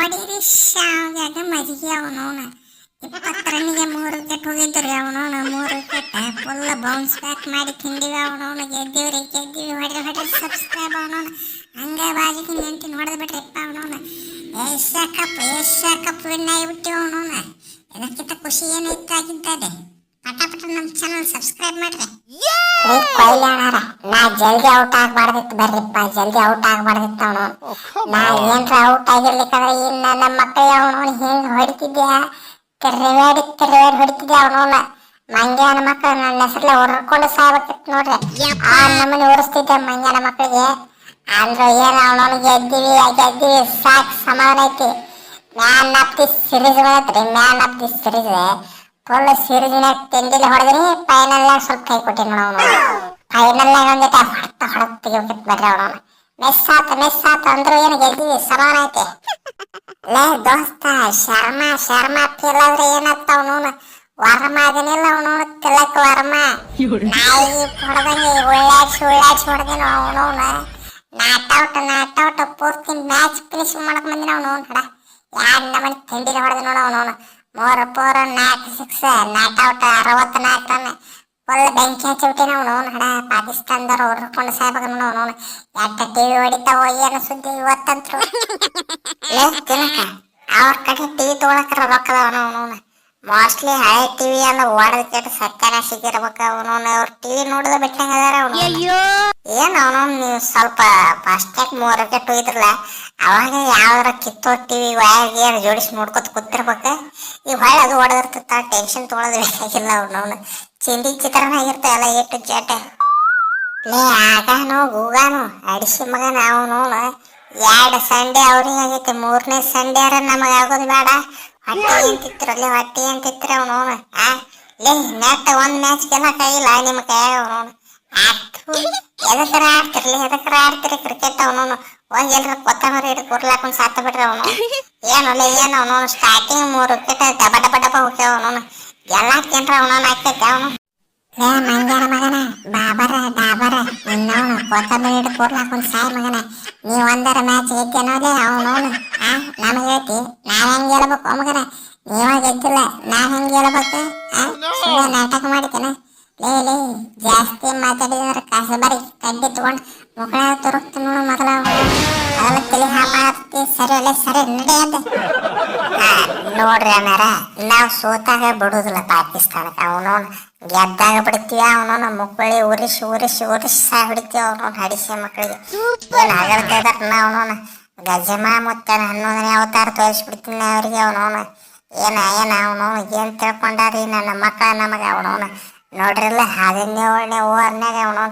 ಹೊಡೀರಿ ಶಾವ್ಯಾಗ ಮಜ್ಜಿಗೆ ಅವನವನ ಇಪ್ಪತ್ತರನಿಗೆ ಮೂರು ವಿಕೆಟ್ ಹೋಗಿದ್ರಿ ಅವನವನ ಮೂರು ವಿಕೆಟ್ ಫುಲ್ ಬೌನ್ಸ್ ಬ್ಯಾಕ್ ಮಾಡಿ ತಿಂದಿವಿ ಅವನವನ ಗೆದ್ದೀವ್ರಿ ಗೆದ್ದೀವಿ ಹೊಡೆದು ಹೊಡೆದು ಸಬ್ಸ್ಕ್ರೈಬ್ ಅವನವನ ಹಂಗೆ ಬಾಜಿಗೆ ನೆಂಟಿ ಹೊಡೆದು ಬಿಟ್ರಿಪ್ಪ ಅವನವನ Asia cup Asia cup win ಆಗಿಬಿಟ್ಟಿವಿ ಅವನವನ ಇದಕ್ಕಿಂತ ಖುಷಿ ಏನೈತೆ ಆಗಿದ್ದಾರೆ ಪಟ ಪಟ ನಮ್ಮ ಚಾನಲ್ ಸಬ್ಸ್ಕ್ರೈಬ್ ಮಾಡ್ರಿ. ನಾ ಜಲ್ದಿ ಔಟ್ ಆಗ್ಬಾರ್ದಿತ್ತು ಬರ್ರಿಪ್ಪ ಜಲ್ದಿ ಔಟ್ ಆಗ್ಬಾರ್ದಿತ್ತು ಅವನು. ನಾ ಏನ್ರ ಔಟ್ ಆಗಿರ್ಲಿಕ್ಕಂದ್ರೆ ಇನ್ನ ನಮ್ಮ ಮಕ್ಕಳಿಗೆ ಅವನು ಹಿಂಗ್ ಹೊಡಿತಿದ್ಯಾ? ತಿರ್ವೇಡಿ ತಿರ್ವೇಡಿ ಹೊಡಿತಿದ್ಯಾ ಅವನವನ್ನ ಮಂಗ್ಯಾನ ಮಕ್ಕಳು ನನ್ನ ಹೆಸರಲ್ಲೇ ಹೊರ್ಕೊಂಡು ಸಾಯ್ಬೇಕಿತ್ತು ನೋಡ್ರಿ. ಆ ನಮ್ಮನೆ ಓಡಿಸ್ತಿದ್ದೆ ಮಂಗ್ಯಾನ ಮಕ್ಕಳಿಗೆ ಅಂದ್ರೆ ಏನ ಅವನವನು ಗೆದ್ದೀವಿ ಗೆದ್ದೀವಿ ಸಾಕ್ ಸಮಾನ ಐತಿ. Man of the series ಬಂದತ್ರಿ man of the series. Full ಸಿರೀಸ್ನಾಗ ತಿಂಡಿಲಿ ಹೊಡೆದಿನಿ ಫೈನಲ್ ಸ್ವಲ್ಪ ಕೈ ಕೊಟ್ಟಿನಿ ನೋಡ ಫೈನಲ್ ಒಂದಿಟ ಹೊಡ್ತ ಹೊಡತ್ ತೆಗಿಬೇಕಿತ್ತು ಬರ್ರಿ ಅವನವನು ಮಿಸ್ ಆತ ಮಿಸ್ ಆತ ಅಂದ್ರು ಏನು ಗೆದ್ದೀವಿ ಸಮಾನ ಐತಿ. ಲೇ ದೋಸ್ತ, ಶರ್ಮಾ ಶರ್ಮಾ ತಿಲ್ಲದ್ರೆ ಏನತ್ತ ಅವನು ವರ್ಮ ಅದನ್ನಿಲ್ಲ ಅವನು ತಿಲಕ್ ವರ್ಮ. ನಾಯಿ ಹೊಡೆದಂಗೆ ಉಳ್ಳಾಡ್ಸಿ ಉಳ್ಳಾಡ್ಸಿ ಹೊಡೆದೇನು ಅವನು ನಾಟ್ ಔಟ್ ನಾಟ್ ಔಟ್, ಪೂರ್ತಿ ಮ್ಯಾಚ್ ಫಿನಿಶ್ ಮಾಡಕ್ ಬಂದಿನ ಅವನು ಹಡ. ಯಾರು ನಮ್ಮನೆ ತಿಂಡಿಗೆ ಹೊಡೆದ ನೋಡ ಅವನವನು ಮೂರು, ಫೋರ್ ನಾಲ್ಕು ಸಿಕ್ಸ್, ನಾಟ್ ಔಟ್, ಅರವತ್ತು ನಾಲ್ಕು ಫುಲ್ ಬೆಂಕಿ ಹಚ್ಚಿಬಿಟ್ಟಿನ ಅವನು ಹಡ ಪಾಕಿಸ್ತಾನದವ್ರು ಹೊಡ್ಕೊಂಡು ಸಾಯ್ಬೇಕು ನೋಡು ಅವನು. ಎಟ್ಟ ಟಿವಿ ಹೊಡಿತಾವ ಏನು ಸುದ್ದಿ ಇವತ್ತಂತ್ರು. ಲೇ ತಿನ್ನಕ ಅವ್ರ ಕಡೆ ಟಿವಿ ತೊಗೊಳಕ್ರ ರೊಕ್ಕದವನ ಅವನು ಮೋಸ್ಟ್ಲಿ ಹಳೆ ಟಿವಿ ಎಲ್ಲ ಓಡದ ಕೆಟ್ಟ ಸತ್ಯನಾಶಿಗೆ ಇರ್ಬೇಕು ಅವನವನು ಅವ್ರ ಟಿವಿ ನೋಡಿದ ಬಿಟ್ಟಂಗ ಅದಾರ ಅವನು. ಏನ್ ಅವನು ನೀವು ಸ್ವಲ್ಪ ಫಾಸ್ಟ್ಯಾಗ್ ಮೂರು ಕೆಟ್ಟು ಹೋಗಿದ್ರಲ್ಲ ಅವಾಗ ಯಾವ್ದಾರ ಕಿತ್ತೋ ಟಿವಿ ವಯರ್ ಗೇರ್ ಜೋಡಿಸಿ ನೋಡ್ಕೊತ ಕೂತಿರ್ಬೇಕು. ಈ ಹೊಳೆ ಅದು ಹೊಡೆದಿರ್ತಿತ್ತ ಟೆನ್ಷನ್ ತೊಗೊಳೋದು ಬೇಕಾಗಿಲ್ಲ ಅವನವನು ಚಿಂದಿ ಚಿತ್ರನ ಎ ಟು ಜಡ್ ಲೇ ಆಗಾನು ಗೂಗಾನು, ಅಡಿಸಿ ಮಗನ ಅವನು ಎರಡು ಸಂಡೆ ಅವ್ರಿಗೆ ಆಗೈತೆ, ಮೂರನೇ ಸಂಡೆ ಅರ ನಮಗೆ ಆಗೋದು ಬೇಡ. ಹೊಟ್ಟೆ ಅಂತಿತ್ರಲ್ಲ ಹೊಟ್ಟೆ ಅಂತಿತ್ರ ಅವನವನು ಆ, ಲೇ, ನೆಟ್ ಒಂದ್ ಮ್ಯಾಚ್ ಗೆಲ್ಲಕ್ಕಾಗಿಲ್ಲ ನಿಮ್ಮ ಕೈಯಾಗ ಅವನವನು ಆತು ಎದಕ್ಕರ ಆಡ್ತಿರ್ಲಿ ಎದಕ್ಕರ ಆಡ್ತಿರಿ ಕ್ರಿಕೆಟ್ ಅವನು ಹೋಗಿ ಎಲ್ರ ಕೊತ್ತಂಬರಿ ಹಿಡಿದು ಕುರ್ಲಾಕೊಂಡ್ ಸಾತ ಬಿಡ್ರಿ ಅವನು ಏನು ಲೇ, ಏನು ಅವನು ಸ್ಟಾರ್ಟಿಂಗ್ ಮೂರು ವಿಕೆಟ್ ಡಬ ಡಬ ಡಬ ಹೋಗ್ಯಾವ ಅವನವನು ಗೆಲ್ಲಾಕೇನ್ರ ಅವನವನು ಆಗ್ತೈತೆ ಅವನು. ಲೇ ಮಂಗ್ಯಾನ ಮಗನ, ಬಾಬರ, ಡಾಬರ, ನಿನ್ನವನು ಕೊತ್ತಂಬರಿ ಹಿಡಿದು ಕೂರ್ಲಾಕೊಂಡ್ ಸಾಯ್ ಮಗನ. ನೀ ಒಂದರ ಮ್ಯಾಚ್ ಗೆದ್ದೇನೋದೇ ಅವನವನು ಆ, ನಮಗೆ ಹೇಳ್ತಿ ನಾವ್ ಹೆಂಗ್ ಹೇಳ್ಬೇಕು ಮಗನ? ನೀವ ಗೆದ್ದಿಲ್ಲ ನಾನು ಹೆಂಗ್ ಹೇಳ್ಬೇಕು? ಆ ಸುಮ್ಮನೆ ನಾಟಕ ಮಾಡಿತೇನೆ ಲೇ ಲೇ, ಜಾಸ್ತಿ ಮಾತಾಡಿದ್ರೆ ಕಾಸು ಬರಿ ಕಡ್ಡಿ ತಗೊಂಡು ಮುಖ ತುರುಕ್ತು ನೋಡು ಮೊದಲ ತಲೆ ಹಾಪಾತಿ ಸರಿ ಒಳ್ಳೆ ಸರಿ ನಡೆಯದ ನೋಡ್ರಿ ಅನ್ನಾರ ನಾವು ಸೋತಾಗ ಬಿಡುದಿಲ್ಲ ಪಾಕಿಸ್ತಾನಕ್ಕೆ ಅವನು ಗೆದ್ದಾಗ ಬಿಡ್ತೀವಿ ಅವನೋನ ಮಕ್ಕಳಿ ಉರಿಸಿ ಉರಿಸಿ ಉರಿಸಿ ಸಾ ಹಿಡಿತೀವಿ ಅವನವನು ಹಡಿಸಿ ಮಕ್ಕಳಿಗೆ ಏನು ಕೈದಾರ ಇದಾರ ಅವನವನು ಗಜಮ ಮತ್ತು ಹನ್ನೊಂದನೇ ಅವತಾರ ತೋರಿಸ್ಬಿಡ್ತೀನಿ ಅವ್ರಿಗೆ ಅವನು ಏನ ಏನ ಅವನು ಏನು ತಿಳ್ಕೊಂಡಾರಿ ನನ್ನ ಮಕ್ಕಳ ನಮಗೆ ಅವನು ನೋಡ್ರಿಲ್ಲ ಹದಿನೇಳನೇ ಓವರ್ನಾಗ ಅವನು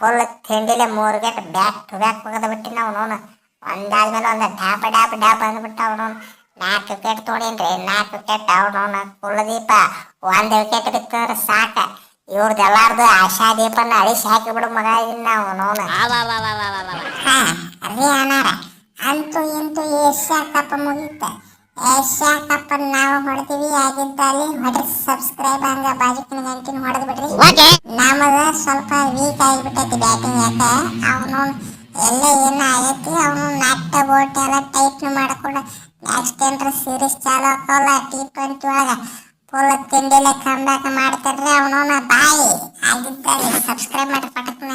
ಫುಲ್ ತಿಂಡಿಲೆ ಮೂರು ಗಂಟೆ ಬ್ಯಾಕ್ ಟು ಬ್ಯಾಕ್ ಹೋಗದ ಬಿಟ್ಟಿನ ಅವನವನು ಒಂದಾದ್ಮೇಲೆ ಒಂದು ಡಾಪ ಡಾಪ ಡ್ಯಾಪ್ ಅಂದ್ಬಿಟ್ಟು ಅವನವನು ನಾಲ್ಕು ವಿಕೆಟ್ ತೊಡೀನ್ರಿ ನಾಲ್ಕು ವಿಕೆಟ್ ಅವನವನ ಕುಲದೀಪ ಒಂದು ವಿಕೆಟ್ ಬಿತ್ತಂದ್ರೆ ಸಾಕ. ಇವ್ರದ್ದು ಎಲ್ಲಾರ್ದು ಆಶಾ ದೀಪನ ಅಳಿಸಿ ಹಾಕಿಬಿಡು ಮಗ ಇದನ್ನ ಹಾ ರೀ ಅನಾರ. ಅಂತೂ ಇಂತೂ ಏಷ್ಯಾ ಕಪ್ ಮುಗೀತ. ಏಷ್ಯಾ ಕಪ್ ನಾವು ಹೊಡೆದಿವಿ ಆಗಿದ್ದಲ್ಲಿ ಹೊಡೆ ಸಬ್ಸ್ಕ್ರೈಬ್ ಹಂಗ ಬಾಜಿಕಿನ ಗಂಟಿನ ಹೊಡೆದ್ ಬಿಡ್ರಿ. ನಮಗ ಸ್ವಲ್ಪ ವೀಕ್ ಆಗಿಬಿಟ್ಟೈತಿ ಬ್ಯಾಟಿಂಗ್ ಯಾಕೆ? ಅವನು ಎಲ್ಲ ಏನ ಆಗೈತಿ ಅವನು ನಟ್ಟ ಬೋಟ್ ಎಲ್ಲ ಟೈಟ್ ಮಾಡ್ಕೊಂಡು ನೆಕ್ಸ್ಟ್ ಏನ್ರ ಸೀರೀಸ್ ಚಾಲು ಹಾಕೋಲ್ಲ ಟಿ ಟ್ವೆಂಟಿ ಒಳಗೆ. ಫುಲ್ ತಿಂಡಿಲೆ ಕಂಬ್ಯಾಕ್ ಮಾಡ್ತಾರ್ರಿ ಅವನವನ ಬಾಯಿ ಆಗಿದ್ದಾರೆ ಸಬ್ಸ್ಕ್ರೈಬ್ ಮಾಡಿ ಪಟಕ್ನ.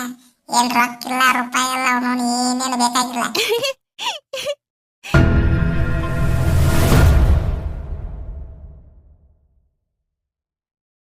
ಏನ್ ರೊಕ್ಕ ಇಲ್ಲ ರೂಪಾಯಿ ಇಲ್ಲ, ಅವನವನು ಏನೇನು ಬೇಕಾಗಿಲ್ಲ.